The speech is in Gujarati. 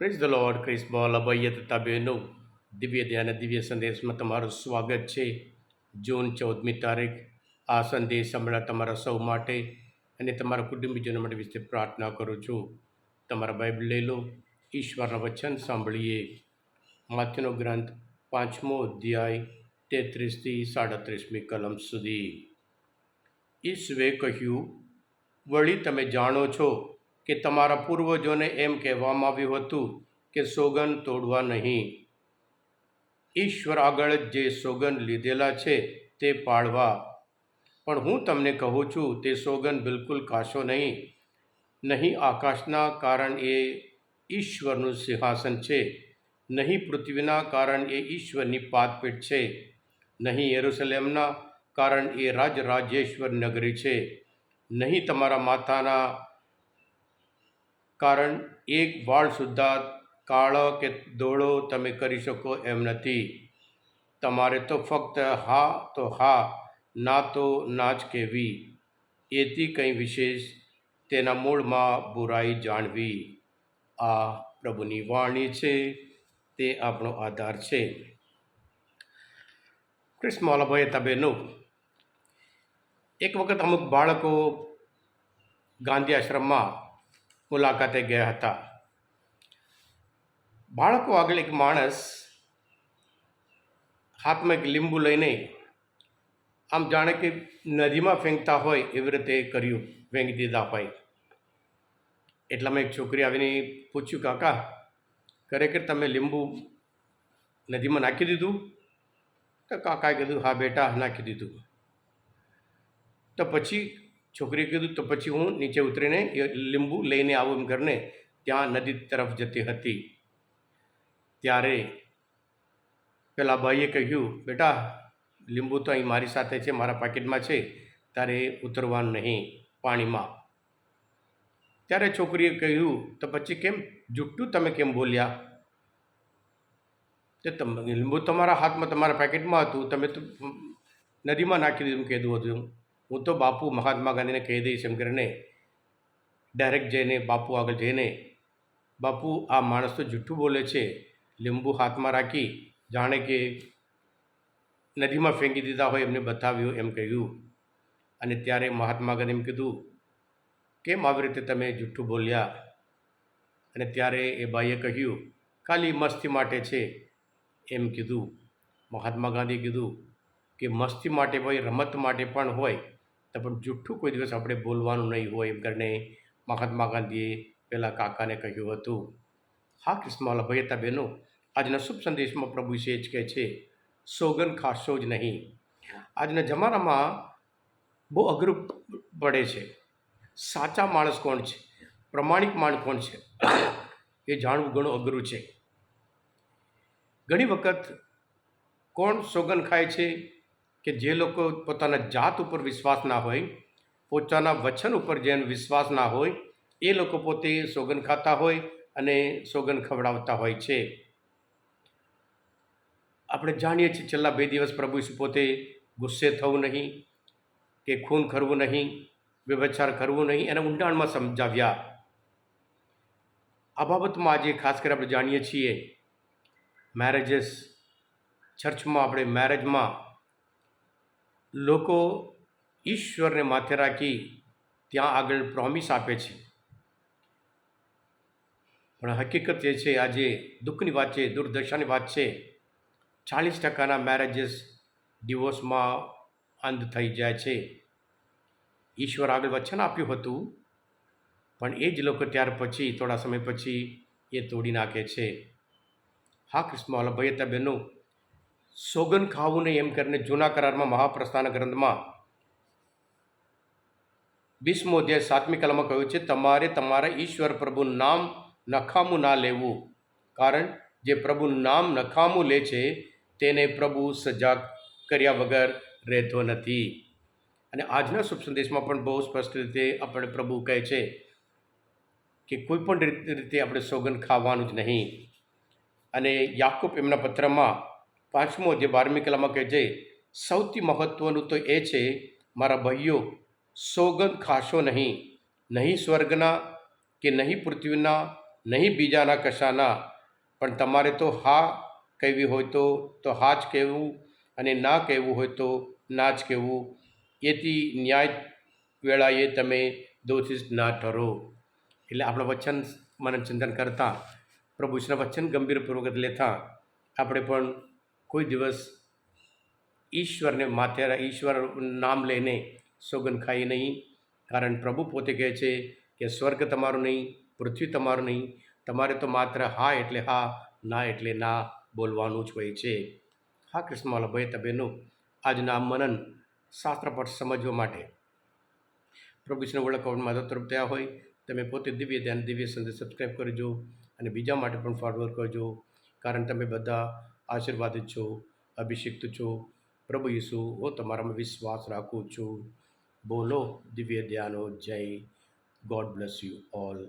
પ્રેઝ ધ લોર્ડ ક્રિસ બોલ અભય તથા દિવ્ય ધ્યાન દિવ્ય સંદેશમાં તમારું સ્વાગત છે જૂન ચૌદમી તારીખ આ સંદેશ હમણાં તમારા સૌ માટે અને તમારા કુટુંબીજનો માટે વિશે પ્રાર્થના કરું છું તમારા બાઇબલ લઈ લો ઈશ્વરના વચન સાંભળીએ માથ્યનો ગ્રંથ પાંચમો અધ્યાય તેત્રીસથી સાડત્રીસમી કલમ સુધી ઈશ્વે કહ્યું વળી તમે જાણો છો કે તમારા પૂર્વજોને એમ કહેવામાં આવ્યું હતું કે સોગન તોડવા નહીં. ઈશ્વર આગળ જે સોગન લીધેલા છે તે પાળવા. પણ હું તમને કહું છું, તે સોગન બિલકુલ કાશો નહીં. નહીં આકાશના કારણ એ ઈશ્વરનું સિંહાસન છે. નહીં પૃથ્વીના કારણ એ ઈશ્વરની પાતપીઠ છે. નહીં યરુસલેમના કારણ એ રાજરાજેશ્વર નગરી છે. નહીં તમારા માથાના કારણ એક વાળ સુદ્ધા કાળો કે ધોળો તમે કરી શકો એમ નથી. તમારે તો ફક્ત હા તો હા, ના તો ના જ કહેવી. એથી કંઈ વિશેષ તેના મૂળમાં બુરાઈ જાણવી. આ પ્રભુની વાણી છે, તે આપણો આધાર છે. ક્રિસ્મોલાભાઈ તબેનું એક વખત અમુક બાળકો ગાંધી આશ્રમમાં મુલાકાતે ગયા હતા. બાળકો આગળ એક માણસ હાથમાં એક લીંબુ લઈને આમ જાણે કે નદીમાં ફેંકતા હોય એવી રીતે કર્યું, ફેંકી દીધા હોય એટલામાં એક છોકરી આવીને પૂછ્યું, કાકા, ખરેખર તમે લીંબુ નદીમાં નાખી દીધું? તો કાકાએ કીધું, હા બેટા, નાખી દીધું. તો પછી છોકરીએ કીધું, તો પછી હું નીચે ઉતરીને લીંબુ લઈને આવું એમ ઘરને. ત્યાં નદી તરફ જતી હતી. ત્યારે પેલા ભાઈએ કહ્યું, બેટા, લીંબુ તો અહીં મારી સાથે છે, મારા પાકીટમાં છે, તારે ઉતરવાનું નહીં પાણીમાં. ત્યારે છોકરીએ કહ્યું, તો પછી કેમ, જુઠ્ઠું તમે કેમ બોલ્યા? તે લીંબુ તમારા હાથમાં, તમારા પેકેટમાં હતું, તમે તો નદીમાં નાખી દીધું કહેતું હતું હું તો બાપુ મહાત્મા ગાંધીને કહી દઈશ એમ કરીને ડાયરેક્ટ જઈને બાપુ આગળ જઈને બાપુ આ માણસ તો જૂઠું બોલે છે, લીંબુ હાથમાં રાખી જાણે કે નદીમાં ફેંકી દીધા હોય એમને બતાવ્યું એમ કહ્યું. અને ત્યારે મહાત્મા ગાંધી એમ કીધું, કેમ આવી રીતે તમે જૂઠું બોલ્યા? અને ત્યારે એ ભાઈએ કહ્યું ખાલી મસ્તી માટે છે. એમ કીધું. મહાત્મા ગાંધીએ કીધું કે મસ્તી માટે હોય, રમત માટે પણ હોય તો પણ જૂઠું કોઈ દિવસ આપણે બોલવાનું નહીં હોય એમ કરીને મહાત્મા ગાંધીએ પેલા કાકાને કહ્યું હતું. હા, કૃષ્ણવાલા ભાઈ હતા બહેનો આજના શુભ સંદેશમાં પ્રભુ છે જ કહે છે સોગન ખાશો જ નહીં. આજના જમાનામાં બહુ અઘરું પડે છે. સાચા માણસ કોણ છે? પ્રમાણિક માણસ કોણ છે? એ જાણવું ઘણું અઘરું છે. ઘણી વખત કોણ સોગન ખાય છે? કે જે લોકો પોતાના જાત ઉપર વિશ્વાસ ના હોય, પોતાના વચન ઉપર જેમ વિશ્વાસ ના હોય, એ લોકો પોતે સોગન ખાતા હોય અને સોગન ખવડાવતા હોય છે. આપણે જાણીએ છીએ છેલ્લા બે દિવસ પ્રભુ ઈસુ પોતે ગુસ્સે થવું નહીં, કે ખૂન કરવું નહીં, વ્યભચાર કરવું નહીં, એને ઊંડાણમાં સમજાવ્યા. આ બાબતમાં આજે ખાસ કરી આપણે જાણીએ છીએ મેરેજીસ ચર્ચમાં આપણે મેરેજમાં લોકો ઈશ્વરને માથે રાખી ત્યાં આગળ પ્રોમિસ આપે છે. પણ હકીકત એ છે, આજે દુઃખની વાત છે, દુર્દશાની વાત છે, ચાલીસ ટકાના મેરેજીસ ડિવોર્સમાં અંધ થઈ જાય છે. ઈશ્વર આગળ વચન આપ્યું હતું, પણ એ જ લોકો ત્યાર પછી, થોડા સમય પછી એ તોડી નાખે છે. હા કૃષ્ણવાલા ભાઈ હતા બહેનો સોગન ખાવું નહીં એમ કરીને જૂના કરારમાં મહાપ્રસ્થાન ગ્રંથમાં વીસમો અધ્યાય સાતમી કલામાં કહ્યું છે, તમારે તમારા ઈશ્વર પ્રભુનું નામ નખામું ના લેવું. કારણ જે પ્રભુનું નામ નખામું લે છે, તેને પ્રભુ સજાગ કર્યા વગર રહેતો નથી. અને આજના શુભ સંદેશમાં પણ બહુ સ્પષ્ટ રીતે આપણે પ્રભુ કહે છે કે કોઈ પણ રીતે આપણે સોગન ખાવાનું જ નહીં. અને યાકૂબ એમના પત્રમાં પાંચમો જે બારમી કલામાં કહે છે, સૌથી મહત્ત્વનું તો એ છે, મારા ભાઈઓ, સોગંદ ખાશો નહીં. નહીં સ્વર્ગના કે નહીં પૃથ્વીના, નહીં બીજાના કશાના. પણ તમારે તો હા કહેવી હોય તો તો હા જ કહેવું અને ના કહેવું હોય તો ના જ કહેવું. એથી ન્યાય વેળાએ તમે દોષિત ના ઠરો. એટલે આપણા વચન મનન ચિંતન કરતાં, પ્રભુ વચન ગંભીરપૂર્વક લેતા, આપણે પણ કોઈ દિવસ ઈશ્વરને માથે ઈશ્વર નામ લઈને સોગન ખાઈ નહીં. કારણ પ્રભુ પોતે કહે છે કે સ્વર્ગ તમારું નહીં, પૃથ્વી તમારું નહીં. તમારે તો માત્ર હા એટલે હા, ના એટલે ના બોલવાનું જ હોય છે. હા કૃષ્ણવાલા ભાઈ તબેનો, આજના મનન શાસ્ત્ર પર સમજવા માટે. પ્રભુ વિષ્ણુ ઓળખવામાં મદદરૂપ થયા હોય, તમે પોતે દિવ્ય ધ્યાન, દિવ્ય સંદેશ સબસ્ક્રાઈબ કરજો અને બીજા માટે પણ ફોરવર્ડ કરજો. કારણ તમે બધા આશીર્વાદિત છો, અભિષિક્ત છો. પ્રભુ ઈસુ, હું તમારામાં વિશ્વાસ રાખું છું. બોલો દિવ્ય ધ્યાનો જય. God bless you all